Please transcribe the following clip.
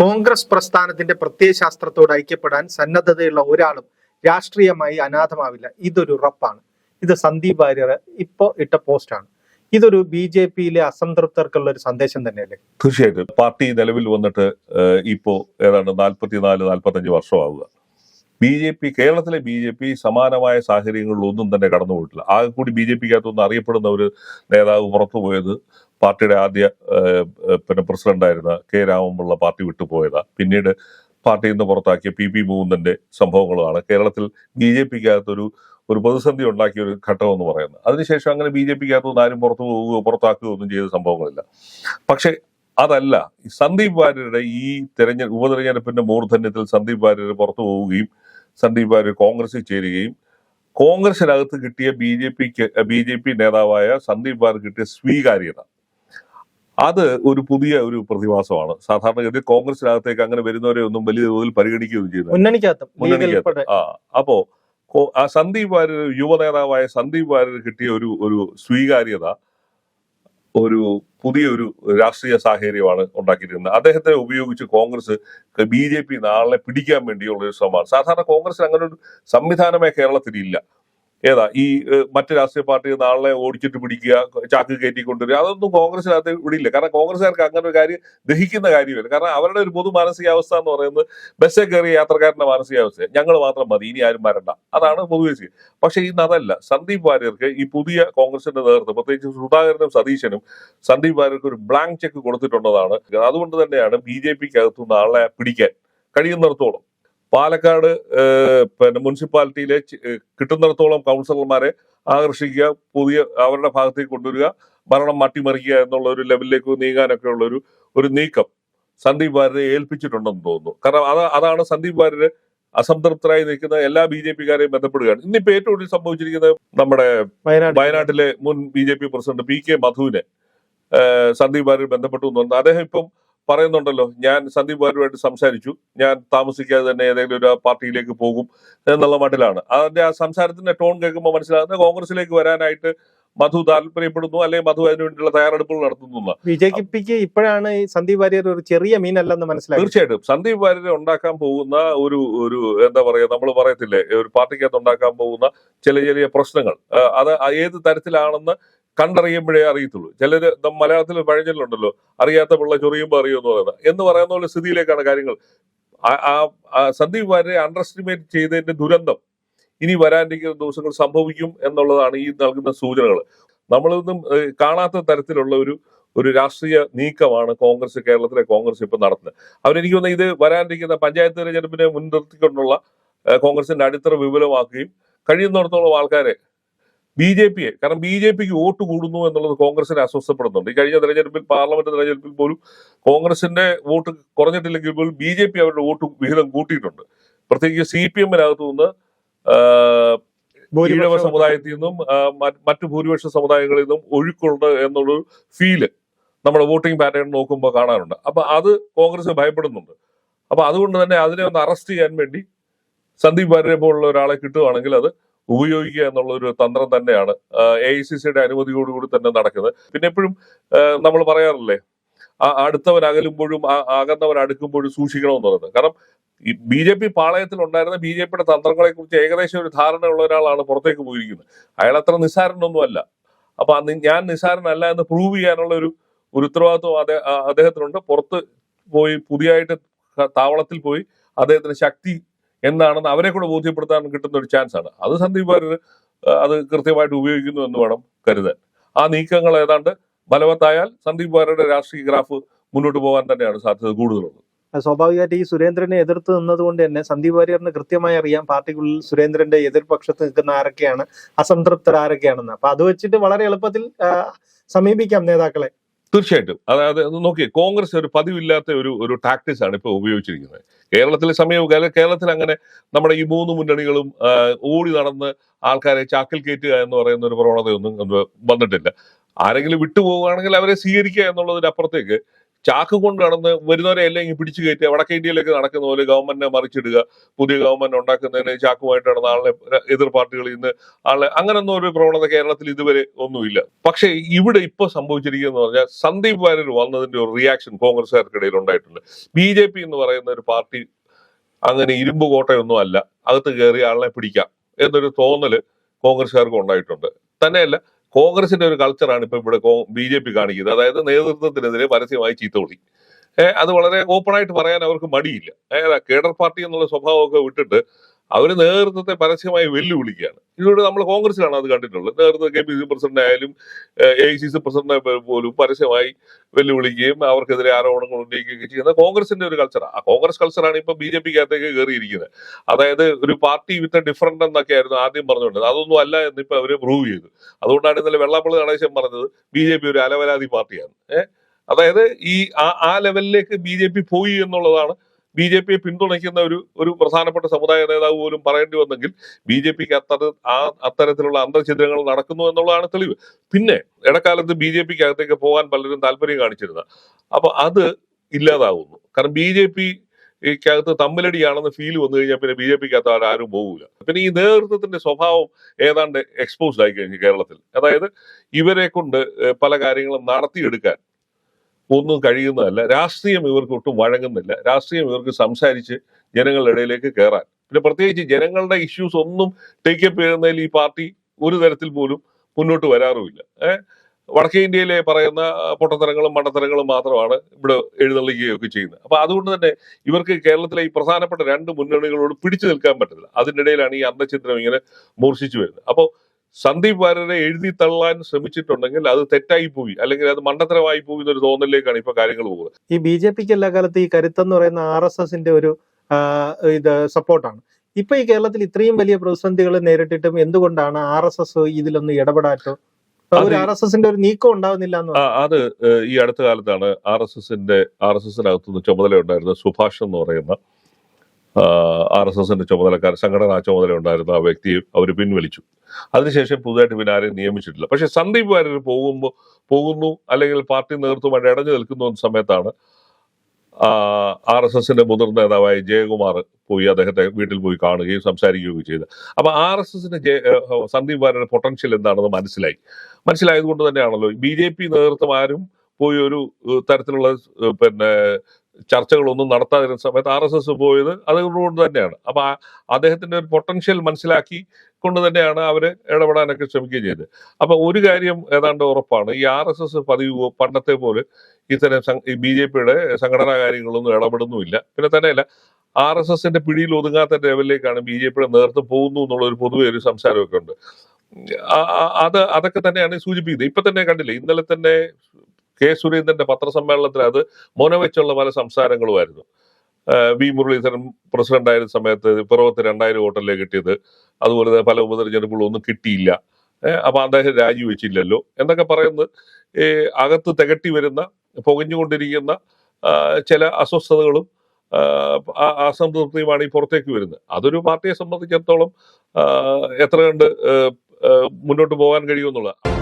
കോൺഗ്രസ് പ്രസ്ഥാനത്തിന്റെ പ്രത്യയശാസ്ത്രത്തോട് ഐക്യപ്പെടാൻ സന്നദ്ധതയുള്ള ഒരാളും രാഷ്ട്രീയമായി അനാഥമാവില്ല. ഇതൊരു ഉറപ്പാണ്. ഇത് സന്ദീപ് വാര്യർ ഇപ്പോ ഇട്ട പോസ്റ്റാണ് ഇതൊരു ബി ജെ പിയിലെ അസംതൃപ്തർക്കുള്ള ഒരു സന്ദേശം തന്നെയല്ലേ? തീർച്ചയായിട്ടും. പാർട്ടി നിലവിൽ വന്നിട്ട് ഇപ്പോ ഏതാണ്ട് നാൽപ്പത്തിനാല് നാൽപ്പത്തഞ്ച് വർഷമാവുക. ബി ജെ പി കേരളത്തിലെ ബി ജെ പി സമാനമായ സാഹചര്യങ്ങളിലൊന്നും തന്നെ കടന്നുപോയിട്ടില്ല ആകെ കൂടി ബി ജെ പിക്കകത്തൊന്നും അറിയപ്പെടുന്ന ഒരു നേതാവ് പുറത്തുപോയത് പാർട്ടിയുടെ ആദ്യ പിന്നെ പ്രസിഡന്റായിരുന്ന കെ രാമപിള്ള പാർട്ടി വിട്ടുപോയതാ പിന്നീട് പാർട്ടിയിൽ നിന്ന് പുറത്താക്കിയ പി പി മൂന്നന്റെ സംഭവങ്ങളുമാണ്. കേരളത്തിൽ ബി ജെ പിക്കകത്തൊരു ഒരു പ്രതിസന്ധി ഉണ്ടാക്കിയ ഒരു ഘട്ടം എന്ന് പറയുന്നത്. അതിനുശേഷം അങ്ങനെ ബി ജെ പിക്കകത്തൊന്നും ആരും പുറത്തു പോവുകയോ പുറത്താക്കുകയോ ഒന്നും ചെയ്ത സംഭവങ്ങളില്ല. പക്ഷെ അതല്ല സന്ദീപ് വാര്യരുടെ ഈ തെരഞ്ഞെ ഉപതെരഞ്ഞെടുപ്പിന്റെ മൂർധന്യത്തിൽ സന്ദീപ് വാര്യർ പുറത്തു പോവുകയും സന്ദീപ് വാര്യർ കോൺഗ്രസിൽ ചേരുകയും കോൺഗ്രസിനകത്ത് കിട്ടിയ ബി ജെ പിക്ക് ബി ജെ പി നേതാവായ സന്ദീപ് വാര്യർ കിട്ടിയ സ്വീകാര്യത. അത് ഒരു പുതിയ ഒരു പ്രതിഭാസമാണ്. സാധാരണഗതിയിൽ കോൺഗ്രസിനകത്തേക്ക് അങ്ങനെ വരുന്നവരെ ഒന്നും വലിയ തോതിൽ പരിഗണിക്കുകയും ചെയ്യുന്നത് മുന്നണിക്കകത്തും. ആ അപ്പോ ആ സന്ദീപ് വാര്യർ യുവ നേതാവായ സന്ദീപ് വാര്യർ കിട്ടിയ ഒരു ഒരു സ്വീകാര്യത ഒരു പുതിയൊരു രാഷ്ട്രീയ സാഹചര്യമാണ് ഉണ്ടാക്കിയിരിക്കുന്നത്. അദ്ദേഹത്തെ ഉപയോഗിച്ച് കോൺഗ്രസ് ബി ജെ പി നാളെ പിടിക്കാൻ വേണ്ടിയുള്ള ഒരു ശ്രമമാണ്. സാധാരണ കോൺഗ്രസ് അങ്ങനെ ഒരു സംവിധാനമേ കേരളത്തിൽ ഇല്ല. ഏതാ ഈ മറ്റു രാഷ്ട്രീയ പാർട്ടി നാളെ ഓടിച്ചിട്ട് പിടിക്കുക ചാക്ക് കയറ്റി കൊണ്ടുവരിക അതൊന്നും കോൺഗ്രസിനകത്ത് ഇല്ല കാരണം കോൺഗ്രസ്സുകാർക്ക് അങ്ങനെ ഒരു കാര്യം ദഹിക്കുന്ന കാര്യമില്ല. കാരണം അവരുടെ ഒരു പൊതു മാനസികാവസ്ഥ എന്ന് പറയുന്നത് ബസ്സിൽ കയറിയ യാത്രക്കാരന്റെ മാനസികാവസ്ഥ ഞങ്ങൾ മാത്രം മതി ഇനി ആരും വരണ്ട. അതാണ് പൊതുവെ. പക്ഷെ ഇന്ന് അതല്ല സന്ദീപ് വാര്യർക്ക് ഈ പുതിയ കോൺഗ്രസിന്റെ നേതൃത്വം പ്രത്യേകിച്ച് സുധാകരനും സതീശനും സന്ദീപ് വാര്യർക്ക് ഒരു ബ്ലാങ്ക് ചെക്ക് കൊടുത്തിട്ടുള്ളതാണ് അതുകൊണ്ട് തന്നെയാണ് ബി ജെ പിക്ക് അകത്തു നാളെ പിടിക്കാൻ കഴിയുന്നിടത്തോളം. പാലക്കാട് പിന്നെ മുനിസിപ്പാലിറ്റിയിലെ കിട്ടുന്നിടത്തോളം കൗൺസിലർമാരെ ആകർഷിക്കുക പുതിയ അവരുടെ ഭാഗത്തേക്ക് കൊണ്ടുവരിക ഭരണം മാറ്റിമറിക്കുക എന്നുള്ള ഒരു ലെവലിലേക്ക് നീങ്ങാനൊക്കെ ഉള്ള ഒരു ഒരു നീക്കം സന്ദീപ് വാര്യരെ ഏൽപ്പിച്ചിട്ടുണ്ടെന്ന് തോന്നുന്നു. കാരണം അത് അതാണ് സന്ദീപ് വാര്യര് അസംതൃപ്തരായി നിൽക്കുന്ന എല്ലാ ബി ജെ പിക്കാരെയും ബന്ധപ്പെടുകയാണ്. ഇന്നിപ്പോ ഏറ്റവും കൂടുതൽ സംഭവിച്ചിരിക്കുന്നത് നമ്മുടെ വയനാട്ടിലെ. മുൻ B J P president P K മധുവിനെ Sandeep Warrier ബന്ധപ്പെട്ടു എന്ന് പറഞ്ഞു അദ്ദേഹം ഇപ്പം പറയുന്നുണ്ടല്ലോ. ഞാൻ സന്ദീപ് ബാലുമായിട്ട് സംസാരിച്ചു. ഞാൻ താമസിക്കാതെ തന്നെ ഏതെങ്കിലും ഒരു പാർട്ടിയിലേക്ക് പോകും എന്നുള്ള മട്ടിലാണ്. അതിന്റെ ആ സംസാരത്തിന്റെ ടോൺ കേൾക്കുമ്പോൾ മനസ്സിലാകുന്നത് കോൺഗ്രസിലേക്ക് വരാനായിട്ട് മധു താല്പര്യപ്പെടുന്നു അല്ലെങ്കിൽ മധു അതിനു വേണ്ടിയുള്ള തയ്യാറെടുപ്പുകൾ നടത്തുന്നു വിജയിപ്പിക്ക് ബി ഇപ്പോഴാണ് സന്ദീപ് വാര്യർ ഒരു ചെറിയ മീനല്ലെന്ന് മനസ്സിലായി. തീർച്ചയായിട്ടും. സന്ദീപ് വാര്യരെ ഉണ്ടാക്കാൻ പോകുന്ന ഒരു ഒരു എന്താ പറയാ നമ്മൾ പറയത്തില്ലേ ഒരു പാർട്ടിക്കകത്ത് ഉണ്ടാക്കാൻ പോകുന്ന ചില ചെറിയ പ്രശ്നങ്ങൾ. അത് ഏത് തരത്തിലാണെന്ന് കണ്ടറിയുമ്പോഴേ അറിയത്തുള്ളൂ. ചിലർ മലയാളത്തിൽ പഴഞ്ചൊല്ലുണ്ടല്ലോ അറിയാത്ത പിള്ള ചൊറിയുമ്പോൾ അറിയുമെന്ന് പറയുന്നത്. എന്ന് പറയുന്ന പോലെ സ്ഥിതിയിലേക്കാണ് കാര്യങ്ങൾ. ആ- സന്ദീപ് വാര്യരെ അണ്ടർ എസ്റ്റിമേറ്റ് ചെയ്തതിന്റെ ദുരന്തം ഇനി വരാനിരിക്കുന്ന ദിവസങ്ങൾ സംഭവിക്കും എന്നുള്ളതാണ് ഈ നൽകുന്ന സൂചനകൾ. നമ്മളൊന്നും കാണാത്ത തരത്തിലുള്ള ഒരു ഒരു രാഷ്ട്രീയ നീക്കമാണ് കോൺഗ്രസ് കേരളത്തിലെ കോൺഗ്രസ് ഇപ്പൊ നടത്തുന്നത്. അവരെനിക്ക് തോന്നുന്നത് ഇത് വരാനിരിക്കുന്ന പഞ്ചായത്ത് തെരഞ്ഞെടുപ്പിനെ മുൻനിർത്തിക്കൊണ്ടുള്ള കോൺഗ്രസിന്റെ അടിത്തറ വിപുലമാക്കുകയും കഴിയുന്നിടത്തോളം ആൾക്കാരെ ബി ജെ പിയെ കാരണം ബി ജെ പിക്ക് വോട്ട് കൂടുന്നു എന്നുള്ളത് കോൺഗ്രസിനെ അസ്വസ്ഥപ്പെടുന്നുണ്ട് ഈ കഴിഞ്ഞ തെരഞ്ഞെടുപ്പിൽ പാർലമെന്റ് തെരഞ്ഞെടുപ്പിൽ പോലും കോൺഗ്രസിന്റെ വോട്ട് കുറഞ്ഞിട്ടില്ലെങ്കിൽ പോലും ബി ജെ പി അവരുടെ വോട്ട് വിഹിതം കൂട്ടിയിട്ടുണ്ട്. പ്രത്യേകിച്ച് സി പി എമ്മിനകത്തു നിന്ന് ഭൂരിപക്ഷ ഈഴവ സമുദായത്തിൽ നിന്നും മറ്റു ഭൂരിപക്ഷ സമുദായങ്ങളിൽ നിന്നും ഒഴുക്കുണ്ട് എന്നുള്ളൊരു ഫീൽ നമ്മുടെ വോട്ടിംഗ് പാറ്റേൺ നോക്കുമ്പോൾ കാണാറുണ്ട് അപ്പൊ അത് കോൺഗ്രസ് ഭയപ്പെടുന്നുണ്ട്. അപ്പൊ അതുകൊണ്ട് തന്നെ അതിനെ ഒന്ന് അറസ്റ്റ് ചെയ്യാൻ വേണ്ടി സന്ദീപ് വാര്യരെ പോലുള്ള ഒരാളെ കിട്ടുകയാണെങ്കിൽ അത് ഉപയോഗിക്കുക എന്നുള്ള ഒരു തന്ത്രം തന്നെയാണ് എ ഐ സി സിയുടെ അനുമതിയോടുകൂടി തന്നെ നടക്കുന്നത്. പിന്നെ എപ്പോഴും നമ്മൾ പറയാറില്ലേ ആ അടുത്തവൻ അകലുമ്പോഴും അകന്നവൻ അടുക്കുമ്പോഴും സൂക്ഷിക്കണമെന്ന് പറയുന്നത്. കാരണം ഈ ബി ജെ പി പാളയത്തിൽ ഉണ്ടായിരുന്ന ബി ജെ പിയുടെ തന്ത്രങ്ങളെ കുറിച്ച് ഏകദേശം ഒരു ധാരണ ഉള്ള ഒരാളാണ് പുറത്തേക്ക് പോയിരിക്കുന്നത്. അയാൾ അത്ര നിസ്സാരനൊന്നും അല്ല അപ്പൊ ഞാൻ നിസ്സാരനല്ല എന്ന് പ്രൂവ് ചെയ്യാനുള്ള ഒരു ഒരു ഉത്തരവാദിത്വം അദ്ദേ- അദ്ദേഹത്തിനുണ്ട്. പുറത്ത് പോയി പുതിയായിട്ട് താവളത്തിൽ പോയി അദ്ദേഹത്തിന് ശക്തി എന്താണെന്ന് അവരെ കൂടെ ബോധ്യപ്പെടുത്താൻ കിട്ടുന്ന ഒരു ചാൻസ് ആണ്. അത് സന്ദീപ് വാര്യർ അത് കൃത്യമായിട്ട് ഉപയോഗിക്കുന്നു എന്ന് വേണം കരുതാൻ. ആ നീക്കങ്ങൾ ഏതാണ്ട് ബലവത്തായാൽ സന്ദീപ് വാര്യരുടെ രാഷ്ട്രീയ ഗ്രാഫ് മുന്നോട്ട് പോകാൻ തന്നെയാണ് സാധ്യത കൂടുതലുള്ളത്. സ്വാഭാവികമായിട്ട് ഈ സുരേന്ദ്രനെ എതിർത്ത് നിന്നതുകൊണ്ട് തന്നെ സന്ദീപ് വാര്യറിന് കൃത്യമായി അറിയാം പാർട്ടിക്കുള്ളിൽ സുരേന്ദ്രന്റെ എതിർപക്ഷത്ത് നിൽക്കുന്ന ആരൊക്കെയാണ് അസംതൃപ്തർ ആരൊക്കെയാണെന്ന് അപ്പൊ അത് വെച്ചിട്ട് വളരെ എളുപ്പത്തിൽ സമീപിക്കാം നേതാക്കളെ. തീർച്ചയായിട്ടും. അതായത് നോക്കിയേ കോൺഗ്രസ് ഒരു പതിവില്ലാത്ത ഒരു ഒരു ടാക്ടിക്സ് ആണ് ഇപ്പോൾ ഉപയോഗിച്ചിരിക്കുന്നത്. കേരളത്തിലെ സമയവും കേര- കേരളത്തിൽ അങ്ങനെ നമ്മുടെ ഈ മൂന്ന് മുന്നണികളും ഓടി നടന്ന് ആൾക്കാരെ ചാക്കിൽ കയറ്റുക എന്ന് പറയുന്ന ഒരു പ്രവണതയൊന്നും വന്നിട്ടില്ല. ആരെങ്കിലും വിട്ടുപോവുകയാണെങ്കിൽ അവരെ സ്വീകരിക്കുക എന്നുള്ളതിനപ്പുറത്തേക്ക് ചാക്ക് കൊണ്ട് നടന്ന് വരുന്നവരെ എല്ലാം ഇങ്ങനെ പിടിച്ചു കയറ്റുക വടക്കേ ഇന്ത്യയിലേക്ക് നടക്കുന്ന പോലെ ഗവൺമെന്റിനെ മറിച്ചിടുക പുതിയ ഗവൺമെന്റ് ഉണ്ടാക്കുന്നതിന് ചാക്കുമായിട്ട് നടന്ന ആളെ എതിർ പാർട്ടികളിൽ നിന്ന് ആളെ അങ്ങനൊന്നും ഒരു പ്രവണത കേരളത്തിൽ ഇതുവരെ ഒന്നുമില്ല. പക്ഷേ ഇവിടെ ഇപ്പോൾ സംഭവിച്ചിരിക്കുന്നത് പറഞ്ഞാൽ സന്ദീപ് വാര്യർ വന്നതിന്റെ ഒരു റിയാക്ഷൻ കോൺഗ്രസ്സുകാർക്കിടയിൽ ഉണ്ടായിട്ടുണ്ട്. ബി ജെ പി എന്ന് പറയുന്ന ഒരു പാർട്ടി അങ്ങനെ ഇരുമ്പ് കോട്ടയൊന്നും അല്ല. അകത്ത് കയറി ആളെ പിടിക്കാം എന്നൊരു തോന്നൽ കോൺഗ്രസ്സുകാർക്ക് ഉണ്ടായിട്ടുണ്ട്. തന്നെയല്ല കോൺഗ്രസിന്റെ ഒരു കൾച്ചറാണ് ഇപ്പൊ ഇവിടെ ബി ജെ പി കാണിക്കുന്നത്. അതായത് നേതൃത്വത്തിനെതിരെ പരസ്യമായി ചീത്തവിളി അത് വളരെ ഓപ്പൺ ആയിട്ട് പറയാൻ അവർക്ക് മടിയില്ല. ഏതാ കേഡർ പാർട്ടി എന്നുള്ള സ്വഭാവമൊക്കെ വിട്ടിട്ട് അവർ നേതൃത്വത്തെ പരസ്യമായി വെല്ലുവിളിക്കുകയാണ്. ഇതിലൂടെ നമ്മൾ കോൺഗ്രസിലാണ് അത് കണ്ടിട്ടുള്ളത്. നേതൃത്വ കെ പി സി പ്രസിഡന്റ് ആയാലും എ സി സി പ്രസിഡന്റ് പോലും പരസ്യമായി വെല്ലുവിളിക്കുകയും അവർക്കെതിരെ ആരോപണങ്ങൾ ഉന്നയിക്കുകയൊക്കെ ചെയ്യുന്ന കോൺഗ്രസിന്റെ ഒരു കൾച്ചറാണ് ആ. കോൺഗ്രസ് കൾച്ചറാണ് ഇപ്പൊ ബി ജെ പിക്കകത്തേക്ക് കയറിയിരിക്കുന്നത് അതായത് ഒരു പാർട്ടി വിത്ത് ഡിഫറന്റ് എന്നൊക്കെ ആയിരുന്നു ആദ്യം പറഞ്ഞുകൊണ്ടത് അതൊന്നും അല്ല എന്ന് ഇപ്പൊ അവർ പ്രൂവ് ചെയ്തു. അതുകൊണ്ടാണ് ഇന്നലെ വെള്ളാപ്പള്ളി നടേശൻ പറഞ്ഞത് ബി ജെ പി ഒരു അലവലാതി പാർട്ടിയാണ് ഏഹ് അതായത് ഈ ആ ലെവലിലേക്ക് ബി ജെ പി പോയി എന്നുള്ളതാണ് ബി ജെ പിയെ പിന്തുണയ്ക്കുന്ന ഒരു ഒരു പ്രധാനപ്പെട്ട സമുദായ നേതാവ് പോലും പറയേണ്ടി വന്നെങ്കിൽ ബി ജെ പിക്ക് അത്തര ആ അത്തരത്തിലുള്ള അന്തർഛിദ്രങ്ങൾ നടക്കുന്നു എന്നുള്ളതാണ് തെളിവ്. പിന്നെ ഇടക്കാലത്ത് ബി ജെ പിക്ക് അകത്തേക്ക് പോകാൻ പലരും താല്പര്യം കാണിച്ചിരുന്ന അപ്പൊ അത് ഇല്ലാതാവുന്നു. കാരണം ബി ജെ പി ക്കകത്ത് തമ്മിലടിയാണെന്ന് ഫീൽ വന്നു കഴിഞ്ഞാൽ പിന്നെ ബി ജെ പിക്ക് അകത്ത് ആരും പോകില്ല പിന്നെ ഈ നേതൃത്വത്തിന്റെ സ്വഭാവം ഏതാണ്ട് എക്സ്പോസ്ഡ് ആയി കഴിഞ്ഞു കേരളത്തിൽ. അതായത് ഇവരെ കൊണ്ട് പല കാര്യങ്ങളും നടത്തിയെടുക്കാൻ ഒന്നും കഴിയുന്നതല്ല. രാഷ്ട്രീയം ഇവർക്ക് ഒട്ടും വഴങ്ങുന്നില്ല. രാഷ്ട്രീയം ഇവർക്ക് സംസാരിച്ച് ജനങ്ങളുടെ ഇടയിലേക്ക് കയറാൻ പിന്നെ പ്രത്യേകിച്ച് ജനങ്ങളുടെ ഇഷ്യൂസ് ഒന്നും ടേക്കപ്പ് ചെയ്യുന്നതിൽ ഈ പാർട്ടി ഒരു തരത്തിൽ പോലും മുന്നോട്ട് വരാറുമില്ല. ഏഹ് വടക്കേ ഇന്ത്യയിലെ പറയുന്ന പൊട്ടത്തരങ്ങളും മണ്ടത്തരങ്ങളും മാത്രമാണ് ഇവിടെ എഴുന്നള്ളിക്കുകയൊക്കെ ചെയ്യുന്നത്. അപ്പൊ അതുകൊണ്ട് തന്നെ ഇവർക്ക് കേരളത്തിലെ ഈ പ്രധാനപ്പെട്ട രണ്ട് മുന്നണികളോട് പിടിച്ചു നിൽക്കാൻ പറ്റില്ല അതിനിടയിലാണ് ഈ അന്തചിത്രം ഇങ്ങനെ മൂർച്ഛിച്ചു വരുന്നത്. അപ്പോൾ സന്ദീപ് വാര്യരെ എഴുതി തള്ളാൻ ശ്രമിച്ചിട്ടുണ്ടെങ്കിൽ അത് തെറ്റായി പോയി. അല്ലെങ്കിൽ അത് മണ്ടത്തരമായി പോയി എന്നൊരു തോന്നലിലേക്കാണ് ഇപ്പൊ കാര്യങ്ങൾ പോകുന്നത്. ഈ ബി ജെ പിക്ക് എല്ലാ കാലത്ത് ഈ കരുത്തെന്ന് പറയുന്ന ആർ എസ് എസിന്റെ ഒരു ഇത് സപ്പോർട്ടാണ്. ഇപ്പൊ ഈ കേരളത്തിൽ ഇത്രയും വലിയ പ്രതിസന്ധികൾ നേരിട്ടിട്ടും എന്തുകൊണ്ടാണ് ആർ എസ് എസ് ഇതിലൊന്നും ഇടപെടാറ്റോ ഒരു അത് ആർ എസ് എസിന്റെ ഒരു നീക്കം ഉണ്ടാവുന്നില്ല അത് ഈ അടുത്ത കാലത്താണ് ആർ എസ് എസിന്റെ ആർ എസ് എസിനകത്തുനിന്ന് ചുമതല ഉണ്ടായിരുന്ന സുഭാഷ് എന്ന് പറയുന്ന ആർ എസ് എസിന്റെ ചുമതലക്കാർ സംഘടനാ ചുമതല ഉണ്ടായിരുന്ന ആ വ്യക്തിയെ അവർ പിൻവലിച്ചു. അതിനുശേഷം പുതുതായിട്ട് പിന്നെ ആരെയും നിയമിച്ചിട്ടില്ല. പക്ഷെ സന്ദീപ് വാര്യർ പോകുമ്പോൾ പോകുന്നു അല്ലെങ്കിൽ പാർട്ടി നേതൃത്വമായിട്ട് ഇടഞ്ഞു നിൽക്കുന്ന സമയത്താണ് ആർ എസ് എസിന്റെ മുതിർന്ന നേതാവായ ജയകുമാർ പോയി അദ്ദേഹത്തെ വീട്ടിൽ പോയി കാണുകയും സംസാരിക്കുകയും ചെയ്ത് അപ്പൊ ആർ എസ് എസിന്റെ സന്ദീപ് വാര്യരുടെ പൊട്ടൻഷ്യൽ എന്താണെന്ന് മനസ്സിലായി. മനസ്സിലായത് കൊണ്ട് തന്നെയാണല്ലോ ബി ജെ പി നേതൃത്വം ആരും പോയി ഒരു തരത്തിലുള്ള പിന്നെ ചർച്ചകളൊന്നും നടത്താതിരുന്ന സമയത്ത് ആർ എസ് എസ് പോയത് അതുകൊണ്ട് തന്നെയാണ്. അപ്പൊ അദ്ദേഹത്തിന്റെ ഒരു പൊട്ടൻഷ്യൽ മനസ്സിലാക്കി കൊണ്ട് തന്നെയാണ് അവർ ഇടപെടാനൊക്കെ ശ്രമിക്കുകയും ചെയ്തത്. അപ്പൊ ഒരു കാര്യം ഏതാണ്ട് ഉറപ്പാണ്. ഈ ആർ എസ് എസ് പതിവ് പണ്ടത്തെ പോലെ ഇത്തരം ബി ജെ പിയുടെ സംഘടനാ കാര്യങ്ങളൊന്നും ഇടപെടുന്നുമില്ല. പിന്നെ തന്നെയല്ല ആർ എസ് എസിന്റെ പിടിയിൽ ഒതുങ്ങാത്ത ലെവലിലേക്കാണ് ബി ജെ പിയുടെ നേതൃത്വം പോകുന്നു എന്നുള്ള ഒരു പൊതുവെ ഒരു സംസാരമൊക്കെ ഉണ്ട്. അത് അതൊക്കെ തന്നെയാണ് സൂചിപ്പിക്കുന്നത്. ഇപ്പൊ തന്നെ കണ്ടില്ലേ ഇന്നലെ തന്നെ കെ സുരേന്ദ്രന്റെ പത്രസമ്മേളനത്തിൽ അത് മുനവെച്ചുള്ള പല സംസാരങ്ങളുമായിരുന്നു. വി മുരളീധരൻ പ്രസിഡന്റ് ആയിരുന്ന സമയത്ത് പിറവത്ത് രണ്ടായിരം വോട്ടല്ലേ കിട്ടിയത്? അതുപോലെ തന്നെ പല ഉപതെരഞ്ഞെടുപ്പുകളും ഒന്നും കിട്ടിയില്ല. അപ്പൊ അദ്ദേഹം രാജിവെച്ചില്ലല്ലോ. എന്നൊക്കെ പറയുന്നത് അകത്ത് തികട്ടി വരുന്ന പുകഞ്ഞുകൊണ്ടിരിക്കുന്ന ചില അസ്വസ്ഥതകളും അസംതൃപ്തിയുമാണ് ഈ പുറത്തേക്ക് വരുന്നത്. അതൊരു പാർട്ടിയെ സംബന്ധിച്ചിടത്തോളം എത്ര കണ്ട് മുന്നോട്ട് പോകാൻ കഴിയുമെന്നുള്ളത്